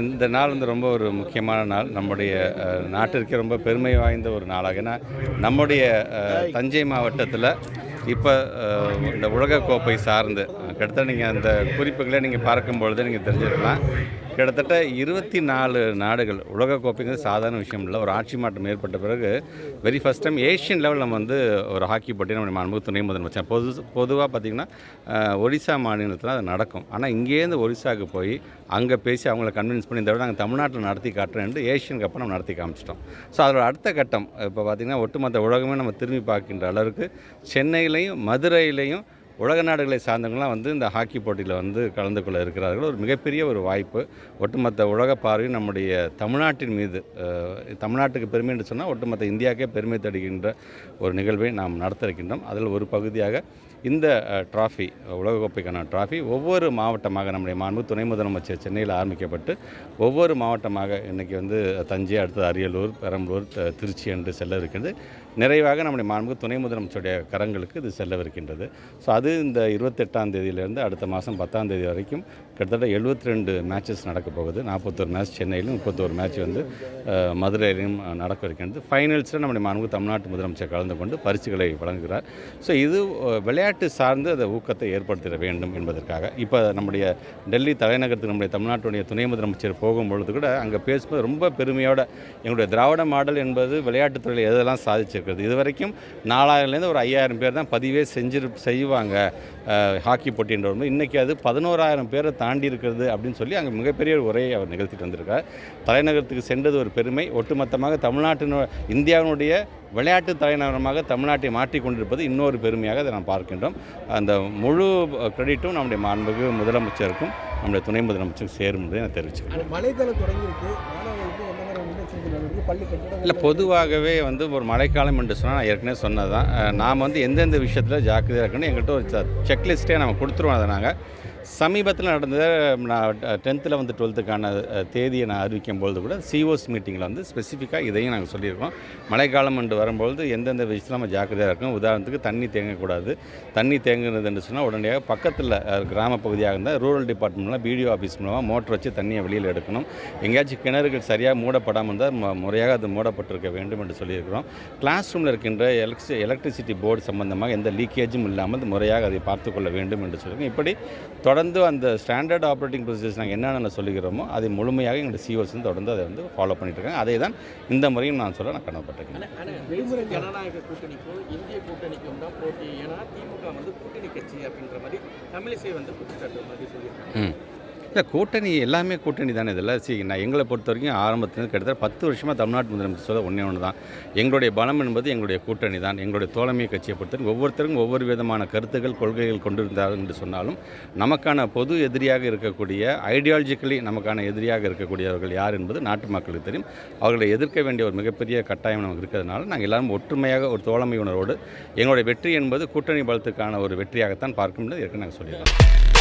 இந்த நாள் வந்து ரொம்ப ஒரு முக்கியமான நாள். நம்முடைய நாட்டிற்கு நாட்டிற்கே ரொம்ப பெருமை வாய்ந்த ஒரு நாளாக. ஏன்னா நம்முடைய தஞ்சை மாவட்டத்தில் இப்போ இந்த உலகக்கோப்பை சார்ந்து கிட்டத்தட்ட நீங்கள் அந்த குறிப்புகளை நீங்கள் பார்க்கும்பொழுது நீங்கள் தெரிஞ்சிருக்கலாம். கிட்டத்தட்ட இருபத்தி நாலு நாடுகள் உலகக்கோப்பைங்கிறது சாதாரண விஷயம் இல்லை ஒரு ஆட்சி மாற்றம் ஏற்பட்ட பிறகு வெரி ஃபஸ்ட் டைம் ஏஷியன் லெவலில் நம்ம வந்து ஒரு ஹாக்கி போட்டி நம்ம அனுபவ துணை முதலமைச்சர் பொது பொதுவாக பார்த்திங்கன்னா ஒரிசா ஒடிசா மாநிலத்தில் அது நடக்கும். ஆனால் இங்கேருந்து ஒரிசாவுக்கு போய் அங்கே பேசி அவங்கள கன்வின்ஸ் பண்ணி இந்த விட நாங்கள் தமிழ்நாட்டில் நடத்தி காட்டுறேன்ட்டு ஏஷியன் கப்பை நம்ம நடத்தி காமிச்சிட்டோம். ஸோ அதோட அடுத்த கட்டம் இப்போ பார்த்திங்கன்னா ஒட்டுமொத்த உலகமே நம்ம திரும்பி பார்க்கின்ற அளவுக்கு சென்னையிலையும் மதுரையிலையும் உலக நாடுகளை சார்ந்தவங்களாம் வந்து இந்த ஹாக்கி போட்டியில் வந்து கலந்து கொள்ள இருக்கிறார்கள். ஒரு மிகப்பெரிய ஒரு வாய்ப்பு. ஒட்டுமொத்த உலக பார்வை நம்முடைய தமிழ்நாட்டின் மீது தமிழ்நாட்டுக்கு பெருமை என்று சொன்னால் ஒட்டுமொத்த இந்தியாவுக்கே பெருமை தருகின்ற ஒரு நிகழ்வை நாம் நடத்த இருக்கின்றோம் அதில் ஒரு பகுதியாக இந்த ட்ராஃபி உலகக்கோப்பைக்கான ட்ராஃபி ஒவ்வொரு மாவட்டமாக நம்முடைய மாண்பு துணை முதலமைச்சர் சென்னையில் ஆரம்பிக்கப்பட்டு ஒவ்வொரு மாவட்டமாக இன்றைக்கி வந்து தஞ்சை அடுத்தது அரியலூர் பெரம்பலூர் திருச்சி என்று செல்ல இருக்கிறது நிறைவாக நம்முடைய மாண்பு துணை முதலமைச்சருடைய கரங்களுக்கு இது செல்லவிருக்கின்றது. ஸோ அது இந்த இருபத்தெட்டாம் தேதியிலேருந்து அடுத்த மாதம் பத்தாம் தேதி வரைக்கும் கிட்டத்தட்ட 72 ரெண்டு மேட்சஸ் நடக்க போகுது. நாற்பத்தோரு மேட்ச் சென்னையிலும் முப்பத்தோரு மேட்ச் வந்து மதுரையிலும் நடக்க இருக்கின்றது ஃபைனல்ஸில் நம்முடைய மாண்பு தமிழ்நாட்டு முதலமைச்சர் கலந்து கொண்டு பரிசுகளை வழங்குகிறார். ஸோ இது விளையாட்டு சார்ந்து அந்த ஊக்கத்தை ஏற்படுத்திட வேண்டும் என்பதற்காக. இப்போ நம்முடைய டெல்லி தலைநகரத்துக்கு நம்முடைய தமிழ்நாட்டுடைய துணை முதலமைச்சர் போகும்பொழுது கூட அங்கே பேசும்போது ரொம்ப பெருமையோட எங்களுடைய திராவிட மாடல் என்பது விளையாட்டுத்துறையில் எதெல்லாம் சாதிச்சு இருக்கிறது இது வரைக்கும் நாலாயிரம்லேருந்து ஒரு ஐயாயிரம் பேர் தான் பதிவே செஞ்சு செய்வாங்க ஹாக்கி போட்டின்ற ஒரு இன்றைக்கி அது பதினோராயிரம் பேரை தாண்டி இருக்கிறது அப்படின்னு சொல்லி அங்கே மிகப்பெரிய ஒரு உரையை அவர் நிகழ்த்திட்டு வந்திருக்கார். தலைநகரத்துக்கு சென்றது ஒரு பெருமை. ஒட்டுமொத்தமாக தமிழ்நாட்டினு இந்தியாவினுடைய விளையாட்டு தலைநகரமாக தமிழ்நாட்டை மாற்றி கொண்டிருப்பது இன்னொரு பெருமையாக அதை நாம் பார்க்கின்றோம். அந்த முழு கிரெடிட்டும் நம்முடைய மாண்புக்கு முதலமைச்சருக்கும் நம்முடைய துணை முதலமைச்சருக்கும் சேரும் என்பதை நான் தெரிவிச்சுக்கிறேன். இல்லை பொதுவாகவே வந்து ஒரு மழைக்காலம் என்று சொன்னால் நான் ஏற்கனவே சொன்னதான் நாம் வந்து எந்தெந்த விஷயத்தில் ஜாக்கிரதையாக இருக்கணும் எங்கள்கிட்ட ஒரு செக்லிஸ்ட்டே நம்ம கொடுத்துருவோம் அதை நாங்கள் சமீபத்தில் நடந்த நான் டென்த்தில் வந்து டுவெல்த்துக்கான தேதியை நான் அறிவிக்கும் பொழுது கூட சிஓஸ் மீட்டிங்கில் வந்து ஸ்பெசிஃபிக்காக இதையும் நாங்கள் சொல்லியிருக்கோம். மழைக்காலம் என்று வரும்பொழுது எந்தெந்த விஷயத்தில் நம்ம ஜாக்கிரதையாக இருக்கும் உதாரணத்துக்கு தண்ணி தேங்கக்கூடாது. தண்ணி தேங்குனது என்று சொன்னால் உடனடியாக பக்கத்தில் கிராம பகுதியாக இருந்தால் ரூரல் டிபார்ட்மெண்ட்லாம் பிடிஓ ஆஃபீஸ் மூலமாக மோட்டர் வச்சு தண்ணியை வெளியில் எடுக்கணும். எங்கேயாச்சும் கிணறுகள் சரியாக மூடப்படாமல் இருந்தால் முறையாக அது மூடப்பட்டிருக்க வேண்டும் என்று சொல்லியிருக்கிறோம். கிளாஸ் ரூமில் இருக்கின்ற எலக்ட்ரி எலக்ட்ரிசிட்டி போர்டு சம்பந்தமாக எந்த லீக்கேஜும் இல்லாமல் முறையாக அதை பார்த்துக்கொள்ள வேண்டும் என்று சொல்லியிருக்கோம். இப்படி தொடர்ந்து அந்த ஸ்டாண்டர்ட் ஆப்ரேட்டிங் ப்ரொசீஜர்ஸ் நாங்கள் என்னென்ன சொல்லிக்கிறோமோ அதை முழுமையாக எங்களுடைய சிஓஸ் வந்து தொடர்ந்து அதை வந்து ஃபாலோ பண்ணிட்டு இருக்காங்க அதே தான் இந்த முறையும் நான் சொல்ல நான் கடமைப்பட்டிருக்கேன். விடுமுறை ஜனநாயக கூட்டணிக்கும் இந்திய கூட்டணிக்கும் தான் போட்டி. ஏன்னா திமுக வந்து கூட்டணி கட்சி அப்படின்ற மாதிரி தமிழிசை வந்து குற்றச்சாட்டு மாதிரி சொல்லியிருக்காங்க. இந்த இல்லை கூட்டணி எல்லாமே கூட்டணி தானே இதில் சரி நான் எங்களை பொறுத்த வரைக்கும் ஆரம்பத்துலேருந்து கிட்டத்தட்ட பத்து வருஷமாக தமிழ்நாட்டு முதலமைச்சர் சொல்ல ஒன்றே ஒன்று தான். எங்களுடைய பலம் என்பது எங்களுடைய கூட்டணி தான். எங்களுடைய தோழமை கட்சியை பொறுத்தவரைக்கும் ஒவ்வொருத்தருக்கும் ஒவ்வொரு விதமான கருத்துக்கள் கொள்கைகள் கொண்டிருந்தார்கள் என்று சொன்னாலும் நமக்கான பொது எதிரியாக இருக்கக்கூடிய ஐடியாலஜிக்கலி நமக்கான எதிரியாக இருக்கக்கூடியவர்கள் யார் என்பது நாட்டு மக்களுக்கு தெரியும். அவர்களை எதிர்க்க வேண்டிய ஒரு மிகப்பெரிய கட்டாயம் நமக்கு இருக்கிறதுனால நாங்கள் எல்லாரும் ஒற்றுமையாக ஒரு தோழமை உணர்வோடு எங்களுடைய வெற்றி என்பது கூட்டணி பலத்துக்கான ஒரு வெற்றியாகத்தான் பார்க்கும் என்று ஏற்கனவே நாங்கள் சொல்லியிருக்கோம்.